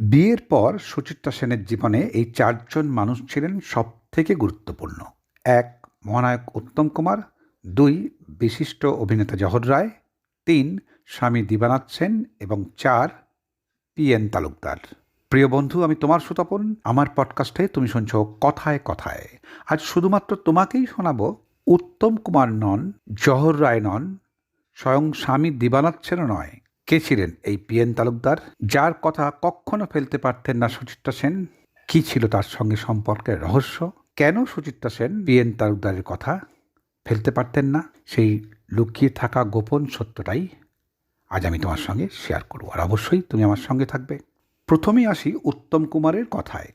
বিয়ের পর সুচিত্রা সেনের জীবনে এই চারজন মানুষ ছিলেন সব থেকে গুরুত্বপূর্ণ। এক, মহানায়ক উত্তম কুমার, দুই, বিশিষ্ট অভিনেতা জহর রায়, তিন, স্বামী দিবানাথ সেন এবং চার, পি এন তালুকদার। প্রিয় বন্ধু, আমি তোমার সুতপন, আমার পডকাস্টে তুমি শুনছ কথায় কথায়। আজ শুধুমাত্র তোমাকেই শোনাবো উত্তম কুমার নন, জহর রায় নন, স্বয়ং স্বামী দিবানাথ সেনও নয়। কে ছিলেন এই পি এন তালুকদার? যার কথা কখনো ফেলতে পারতেন না সুচিত্রা সেন? কি ছিল তার সঙ্গে সম্পর্কের রহস্য? কেন সুচিত্রা সেন পি এন তালুকদারের কথা ফেলতে পারতেন না? সেই লুকিয়ে থাকা গোপন সত্যটাই আজ আমি তোমার সঙ্গে শেয়ার করব। আর অবশ্যই তুমি আমার সঙ্গে থাকবে। প্রথমেই আসি উত্তম কুমারের কথায়।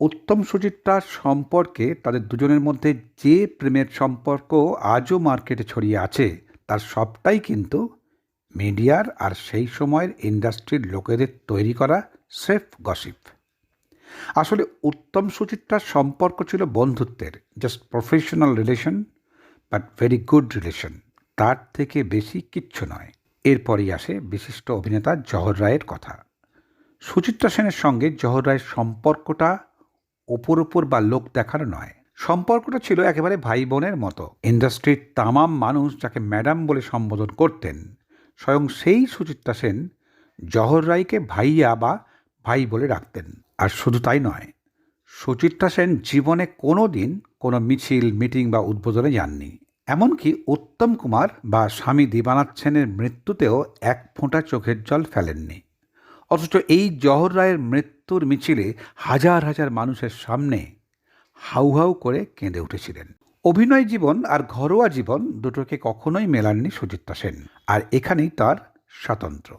উত্তম সুচিত্রার সম্পর্কে তাদের দুজনের মধ্যে যে প্রেমের সম্পর্ক আজও মার্কেটে ছড়িয়ে আছে, তার সবটাই কিন্তু মিডিয়ার আর সেই সময়ের ইন্ডাস্ট্রির লোকেদের তৈরি করা সেফ গসিপ। আসলে উত্তম সুচিত্রার সম্পর্ক ছিল বন্ধুত্বের just professional relation but very good relation তার থেকে বেশি কিচ্ছু নয়। এরপরই আসে বিশিষ্ট অভিনেতা জহর রায়ের কথা। সুচিত্রা সেনের সঙ্গে জহর রায়ের সম্পর্কটা ওপর ওপর বা লোক দেখানো নয়। সম্পর্কটা ছিল একেবারে ভাই বোনের মতো। ইন্ডাস্ট্রির তামাম মানুষ যাকে ম্যাডাম বলে সম্বোধন করতেন স্বয়ং সেই সুচিত্রা সেন জহর রায়কে ভাইয়া বা ভাই বলে রাখতেন আর শুধু তাই নয়, সুচিত্রা সেন জীবনে কোনো দিন কোনো মিছিল, মিটিং বা উদ্বোধনে যাননি। এমনকি উত্তম কুমার বা স্বামী দিবানাথ সেনের মৃত্যুতেও এক ফোঁটা চোখের জল ফেলেননি। অথচ এই জহর রায়ের মৃত্যুর মিছিলে হাজার হাজার মানুষের সামনে হাউ হাউ করে কেঁদে উঠেছিলেন। অভিনয় জীবন আর ঘরোয়া জীবন দুটোকে কখনোই মেলাননি সুচিত্রা সেন, আর এখানেই তার স্বাতন্ত্র্য।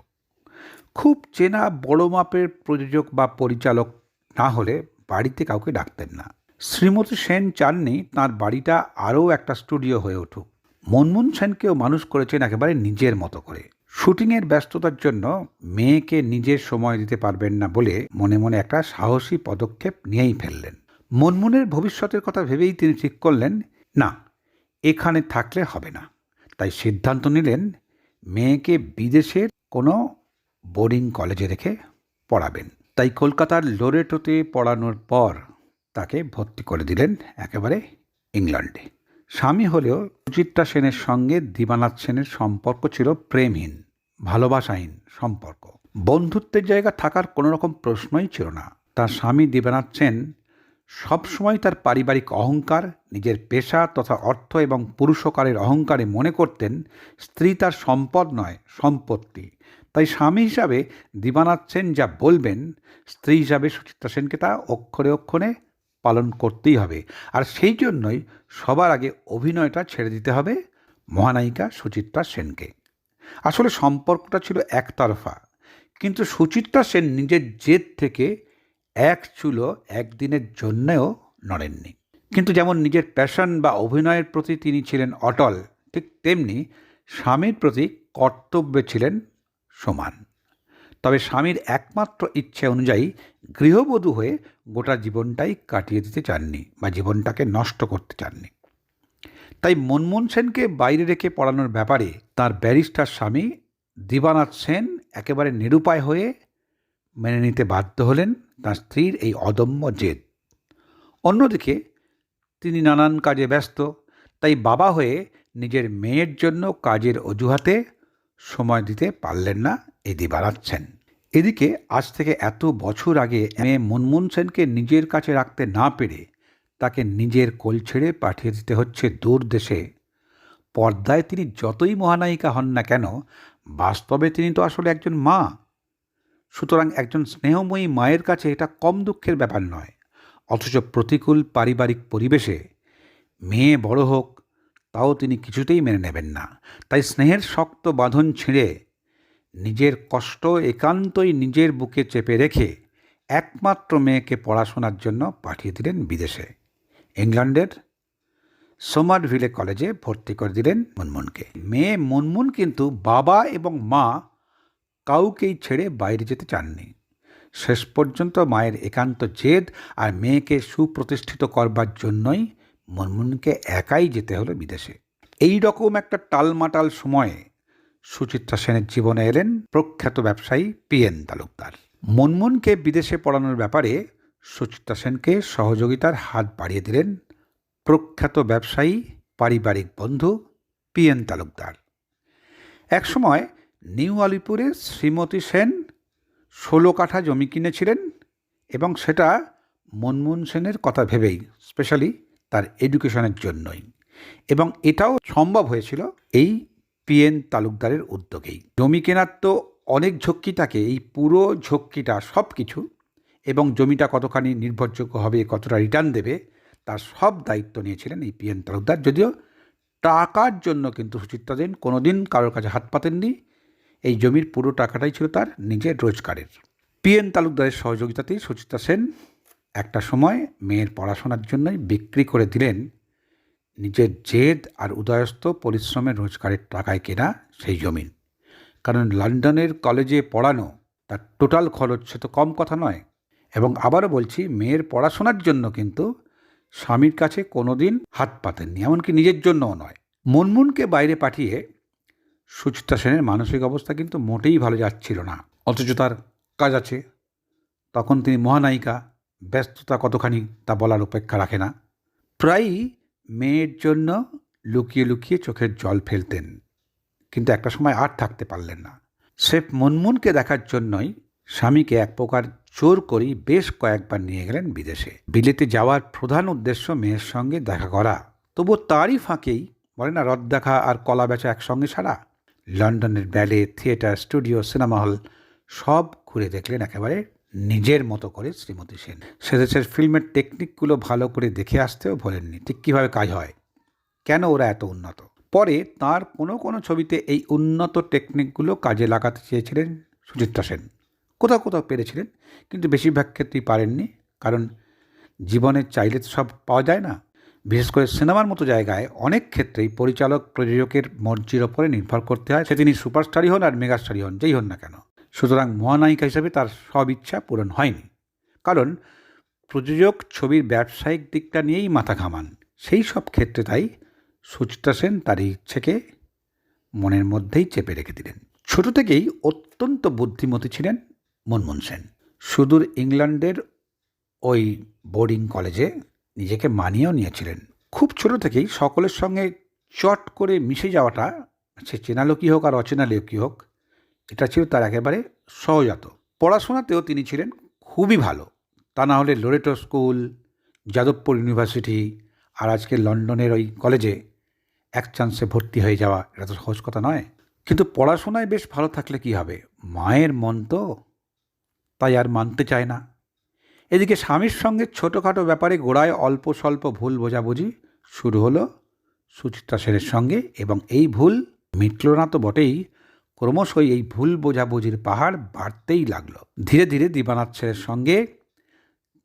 খুব চেনা বড় মাপের প্রযোজক বা পরিচালক না হলে বাড়িতে কাউকে ডাকতেন না। শ্রীমতী সেন চাননি তার বাড়িটা আরও একটা স্টুডিও হয়ে উঠুক। মনমোহন সেনকেও মানুষ করেছেন একেবারে নিজের মতো করে। শুটিংয়ের ব্যস্ততার জন্য মেয়েকে নিজের সময় দিতে পারবেন না বলে মনে মনে একটা সাহসী পদক্ষেপ নিয়েই ফেললেন। মনমুনের ভবিষ্যতের কথা ভেবেই তিনি ঠিক করলেন, না, এখানে থাকলে হবে না। তাই সিদ্ধান্ত নিলেন, মেয়েকে বিদেশের কোনো বোর্ডিং কলেজে রেখে পড়াবেন। তাই কলকাতার লোরেটোতে পড়ানোর পর তাকে ভর্তি করে দিলেন একেবারে ইংল্যান্ডে। স্বামী হলেও সুচিত্রা সেনের সঙ্গে দিবানাথ সেনের সম্পর্ক ছিল প্রেমহীন, ভালোবাসাহীন সম্পর্ক। বন্ধুত্বের জায়গা থাকার কোনো রকম প্রশ্নই ছিল না। তার স্বামী দিবানাথ সেন সবসময় তার পারিবারিক অহংকার, নিজের পেশা তথা অর্থ এবং পুরুষকারের অহংকারে মনে করতেন স্ত্রী তার সম্পদ নয়, সম্পত্তি। তাই স্বামী হিসাবে দিবানাথ সেন যা বলবেন, স্ত্রী হিসাবে সুচিত্রা সেনকে তা অক্ষরে অক্ষরে পালন করতেই হবে। আর সেই জন্যই সবার আগে অভিনয়টা ছেড়ে দিতে হবে মহানায়িকা সুচিত্রা সেনকে। আসলে সম্পর্কটা ছিল একতরফা। কিন্তু সুচিত্রা সেন নিজের জেদ থেকে এক চুলো একদিনের জন্যেও নড়েননি। কিন্তু যেমন নিজের প্যাশন বা অভিনয়ের প্রতি তিনি ছিলেন অটল, ঠিক তেমনি স্বামীর প্রতি কর্তব্যে ছিলেন সমান। তবে স্বামীর একমাত্র ইচ্ছে অনুযায়ী গৃহবধূ হয়ে গোটা জীবনটাই কাটিয়ে দিতে চাননি বা জীবনটাকে নষ্ট করতে চাননি। তাই মনমোহন সেনকে বাইরে রেখে পড়ানোর ব্যাপারে তার ব্যারিস্টার স্বামী দিবানাথ সেন একেবারে নিরুপায় হয়ে মেনে নিতে বাধ্য হলেন তাঁর স্ত্রীর এই অদম্য জেদ। অন্যদিকে, তিনি নানান কাজে ব্যস্ত, তাই বাবা হয়ে নিজের মেয়ের জন্য কাজের অজুহাতে সময় দিতে পারলেন না এদি বাড়াচ্ছেন এদিকে, আজ থেকে এত বছর আগে মেয়ে মনমোহন সেনকে নিজের কাছে রাখতে না পেরে তাকে নিজের কোল ছেড়ে পাঠিয়ে দিতে হচ্ছে দূর দেশে। পর্দায় তিনি যতই মহানায়িকা হন না কেন, বাস্তবে তিনি তো আসলে একজন মা। সুতরাং একজন স্নেহময়ী মায়ের কাছে এটা কম দুঃখের ব্যাপার নয়। অথচ প্রতিকূল পারিবারিক পরিবেশে মেয়ে বড় হোক, তাও তিনি কিছুতেই মেনে নেবেন না। তাই স্নেহের শক্ত বাঁধন ছিঁড়ে নিজের কষ্ট একান্তই নিজের বুকে চেপে রেখে একমাত্র মেয়েকে পড়াশোনার জন্য পাঠিয়ে দিলেন বিদেশে। ইংল্যান্ডের সোমারভিলে কলেজে ভর্তি করে দিলেন মুনমুনকে। মেয়ে মুনমুন কিন্তু বাবা এবং মা কাউকেই ছেড়ে বাইরে যেতে চাননি। শেষ পর্যন্ত মায়ের একান্ত জেদ আর মেয়েকে সুপ্রতিষ্ঠিত করবার জন্যই মুনমুনকে একাই যেতে হলো বিদেশে। এই রকম একটা টালমাটাল সময়ে সুচিত্রা সেনের জীবনে এলেন প্রখ্যাত ব্যবসায়ী পি এন তালুকদার। মনমনকে বিদেশে পড়ানোর ব্যাপারে সুচিত্রা সেনকে সহযোগিতার হাত বাড়িয়ে দিলেন প্রখ্যাত ব্যবসায়ী, পারিবারিক বন্ধু পি এন তালুকদার। একসময় নিউ আলিপুরে শ্রীমতী সেন ষোলো কাঠা জমি কিনেছিলেন এবং সেটা মনমোহন সেনের কথা ভেবেই স্পেশালি তার এডুকেশনের জন্যই। এবং এটাও সম্ভব হয়েছিল এই পিএন তালুকদারের উদ্যোগেই। জমি কেনার তো অনেক ঝক্কি থাকে, এই পুরো ঝক্কিটা সব কিছু এবং জমিটা কতখানি নির্ভরযোগ্য হবে, কতটা রিটার্ন দেবে, তার সব দায়িত্ব নিয়েছিলেন এই পিএন তালুকদার। যদিও টাকার জন্য কিন্তু সুচিত্রা দেন কোনোদিন কারোর কাছে হাত পাতেননি এই জমির পুরো টাকাটাই ছিল তার নিজের রোজগারের। পিএন তালুকদারের সহযোগিতাতেই সুচিত্রা সেন একটা সময় মেয়ের পড়াশোনার জন্যই বিক্রি করে দিলেন নিজের জেদ আর উদয়স্ত পরিশ্রমের রোজগারের টাকায় কেনা সেই জমিন কারণ লন্ডনের কলেজে পড়ানো তার টোটাল খরচ সে তো কম কথা নয়। এবং আবারও বলছি, মেয়ের পড়াশোনার জন্য কিন্তু স্বামীর কাছে কোনোদিন হাত পাতেননি, এমনকি নিজের জন্যও নয়। মনমুনকে বাইরে পাঠিয়ে সুচিত্রা সেনের মানসিক অবস্থা কিন্তু মোটেই ভালো যাচ্ছিল না। অথচ তার কাজ আছে। তখন তিনি মহানায়িকা, ব্যস্ততা কতখানি তা বলার অপেক্ষা রাখে না। প্রায়ই মেয়ের জন্য লুকিয়ে লুকিয়ে চোখের জল ফেলতেন। কিন্তু একটা সময় আর থাকতে পারলেন না। সেফ মনমুনকে দেখার জন্যই স্বামীকে এক প্রকার জোর করেই বেশ কয়েকবার নিয়ে গেলেন বিদেশে। বিলেতে যাওয়ার প্রধান উদ্দেশ্য মেয়ের সঙ্গে দেখা করা। তবু তারই ফাঁকেই বলে না রদ দেখা আর কলা বেচা একসঙ্গে ছাড়া লন্ডনের ব্যালে, থিয়েটার, স্টুডিও, সিনেমা হল সব ঘুরে দেখলেন একেবারে নিজের মতো করে শ্রীমতী সেন। সে দেশের ফিল্মের টেকনিকগুলো ভালো করে দেখে আসতেও ভোলেননি। ঠিক কীভাবে কাজ হয়? কেন ওরা এত উন্নত? পরে তার কোনো কোনো ছবিতে এই উন্নত টেকনিকগুলো কাজে লাগাতে চেয়েছিলেন সুচিত্রা সেন। কোথাও কোথাও পেরেছিলেন, কিন্তু বেশিরভাগ ক্ষেত্রেই পারেননি, কারণ জীবনে চাইলে তো সব পাওয়া যায় না। বিশেষ করে সিনেমার মতো জায়গায় অনেক ক্ষেত্রেই পরিচালক প্রযোজকের মর্জির ওপরে নির্ভর করতে হয়। সে তিনি সুপারস্টারই হন আর মেগাস্টারই হন, যেই হন না কেন। সুতরাং মহানায়িকা হিসেবে তার সব ইচ্ছা পূরণ হয়নি। কারণ প্রযোজক ছবির ব্যবসায়িক দিকটা নিয়েই মাথা ঘামান। সেই সব ক্ষেত্রে তাই সুচিত্রা সেন তার ইচ্ছেকে মনের মধ্যেই চেপে রেখে দিলেন। ছোট থেকেই অত্যন্ত বুদ্ধিমতী ছিলেন মনমোহন সেন। সুদূর ইংল্যান্ডের ওই বোর্ডিং কলেজে নিজেকে মানিয়েও নিয়েছিলেন। খুব ছোট থেকেই সকলের সঙ্গে চট করে মিশে যাওয়াটা, সে চেনা লোকই হোক আর অচেনা লোকই হোক, এটা ছিল তার একেবারে সহজাত। পড়াশোনাতেও তিনি ছিলেন খুবই ভালো। তা না হলে লোরেটো স্কুল যাদবপুর ইউনিভার্সিটি আর আজকে লন্ডনের ওই কলেজে এক চান্সে ভর্তি হয়ে যাওয়া, এটা তো সহজ কথা নয়। কিন্তু পড়াশোনায় বেশ ভালো থাকলে কি হবে? মায়ের মন তো তাই আর মানতে চায় না। এদিকে স্বামীর সঙ্গে ছোটোখাটো ব্যাপারে গোড়ায় অল্প স্বল্প ভুল বোঝাবুঝি শুরু হলো সুচিত্রা সেনের সঙ্গে এবং এই ভুল মিটল না তো বটেই। ক্রমশই এই ভুল বোঝাবুঝির পাহাড় বাড়তেই লাগল। ধীরে ধীরে দিবানাথ সেনের সঙ্গে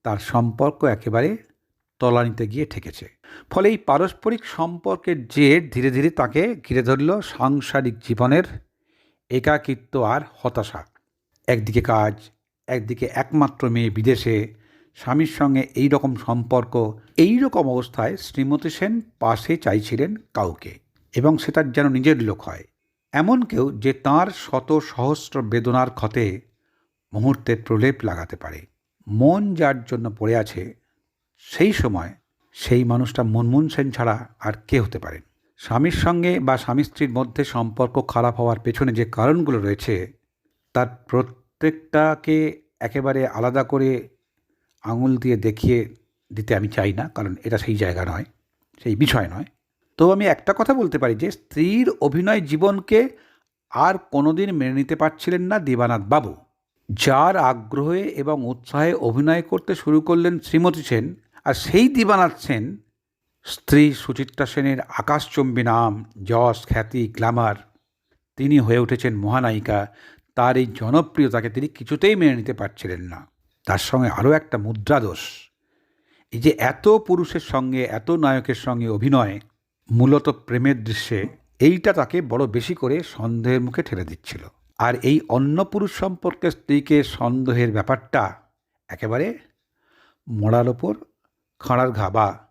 তার সম্পর্ক একেবারে তলানিতে গিয়ে ঠেকেছে। ফলে এই পারস্পরিক সম্পর্কের জের ধীরে ধীরে তাকে ঘিরে ধরল সাংসারিক জীবনের একাকিত্ব আর হতাশা। একদিকে কাজ একদিকে একমাত্র মেয়ে বিদেশে, স্বামীর সঙ্গে এই রকম সম্পর্ক এই রকম অবস্থায় শ্রীমতী সেন পাশে চাইছিলেন কাউকে এবং সেটার যেন নিজের লোক হয়। এমন কেউ যে তাঁর শত সহস্র বেদনার ক্ষতে মুহূর্তের প্রলেপ লাগাতে পারে। মন যার জন্য পড়ে আছে, সেই সময় সেই মানুষটা মনমোহন সেন ছাড়া আর কে হতে পারেন স্বামীর সঙ্গে বা স্বামী স্ত্রীর মধ্যে সম্পর্ক খারাপ হওয়ার পেছনে যে কারণগুলো রয়েছে, তার প্রত্যেকটাকে একেবারে আলাদা করে আঙুল দিয়ে দেখিয়ে দিতে আমি চাই না, কারণ এটা সেই জায়গা নয়, সেই বিষয় নয়। তো আমি একটা কথা বলতে পারি যে, স্ত্রীর অভিনয় জীবনকে আর কোনোদিন মেনে নিতে পারছিলেন না দিবানাথ বাবু। যার আগ্রহে এবং উৎসাহে অভিনয় করতে শুরু করলেন শ্রীমতী সেন, আর সেই দিবানাথ সেন, স্ত্রী সুচিত্রা সেনের আকাশচম্বী নাম, যশ, খ্যাতি, গ্ল্যামার, তিনি হয়ে উঠেছেন মহানায়িকা। তার এই জনপ্রিয়তাকে তিনি কিছুতেই মেনে নিতে পারছিলেন না। তার সঙ্গে আরও একটা মুদ্রাদোষ এই যে এত পুরুষের সঙ্গে, এত নায়কের সঙ্গে অভিনয়, মূলত প্রেমের দৃশ্যে, এইটা তাকে বড় বেশি করে সন্দেহের মুখে ঠেলে দিচ্ছিল। আর এই অন্য পুরুষ সম্পর্কে স্ত্রীকে সন্দেহের ব্যাপারটা একেবারে মোড়ার ওপর খাঁড়ার ঘা বা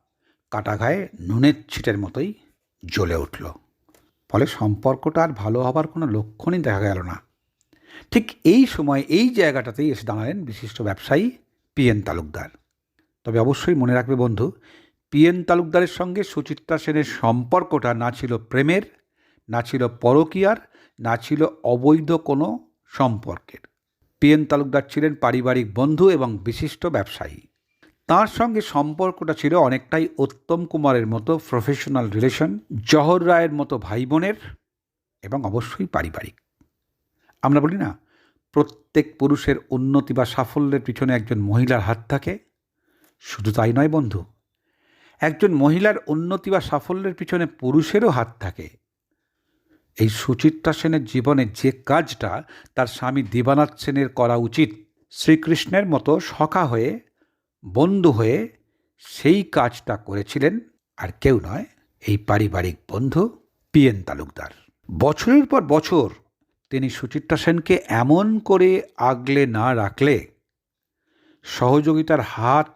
কাটা ঘায়ে নুনের ছিটের মতোই জ্বলে উঠল। ফলে সম্পর্কটা আর ভালো হবার কোনো লক্ষণই দেখা গেল না। ঠিক এই সময় এই জায়গাটাতেই এসে দাঁড়ালেন বিশিষ্ট ব্যবসায়ী পি এন তালুকদার। তবে অবশ্যই মনে রাখবে বন্ধু, পি এন তালুকদারের সঙ্গে সুচিত্রা সেনের সম্পর্কটা না ছিল প্রেমের, না ছিল পরকীয়ার, না ছিল অবৈধ কোনো সম্পর্কের। পিএন তালুকদার ছিলেন পারিবারিক বন্ধু এবং বিশিষ্ট ব্যবসায়ী। তার সঙ্গে সম্পর্কটা ছিল অনেকটাই উত্তম কুমারের মতো প্রফেশনাল রিলেশন জহর রায়ের মতো ভাই বোনের এবং অবশ্যই পারিবারিক। আমরা বলি না, প্রত্যেক পুরুষের উন্নতি বা সাফল্যের পিছনে একজন মহিলার হাত থাকে। শুধু তাই নয় বন্ধু, একজন মহিলার উন্নতি বা সাফল্যের পিছনে পুরুষেরও হাত থাকে। এই সুচিত্রা সেনের জীবনে যে কাজটা তার স্বামী দিবানাথ সেনের করা উচিত, শ্রীকৃষ্ণের মতো সখা হয়ে, বন্ধু হয়ে সেই কাজটা করেছিলেন, আর কেউ নয়, এই পারিবারিক বন্ধু পি এন তালুকদার। বছরের পর বছর তিনি সুচিত্রা সেনকে এমন করে আগলে না রাখলে, সহযোগিতার হাত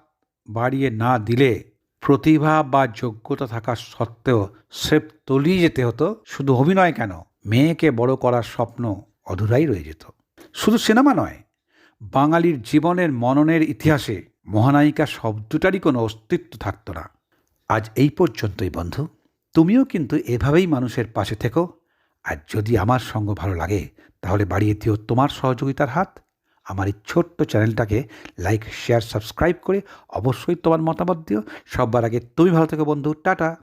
বাড়িয়ে না দিলে, প্রতিভা বা যোগ্যতা থাকা সত্ত্বেও স্রেফ তলিয়ে যেতে হতো, শুধু অভিনয় কেন? মেয়েকে বড় করার স্বপ্ন অধুরাই রয়ে যেত। শুধু সিনেমা নয়, বাঙালির জীবনের মননের ইতিহাসে মহানায়িকা শব্দটারই কোনো অস্তিত্ব থাকতো না। আজ এই পর্যন্তই বন্ধু। তুমিও কিন্তু এভাবেই মানুষের পাশে থেকো। আর যদি আমার সঙ্গ ভালো লাগে, তাহলে বাড়িয়ে দিও তোমার সহযোগিতার হাত। আমার এই ছোট্ট চ্যানেলটাকে লাইক শেয়ার সাবস্ক্রাইব করে অবশ্যই তোমার মতামত দিও। সবার আগে তুমি ভালো থেকো বন্ধু, টাটা।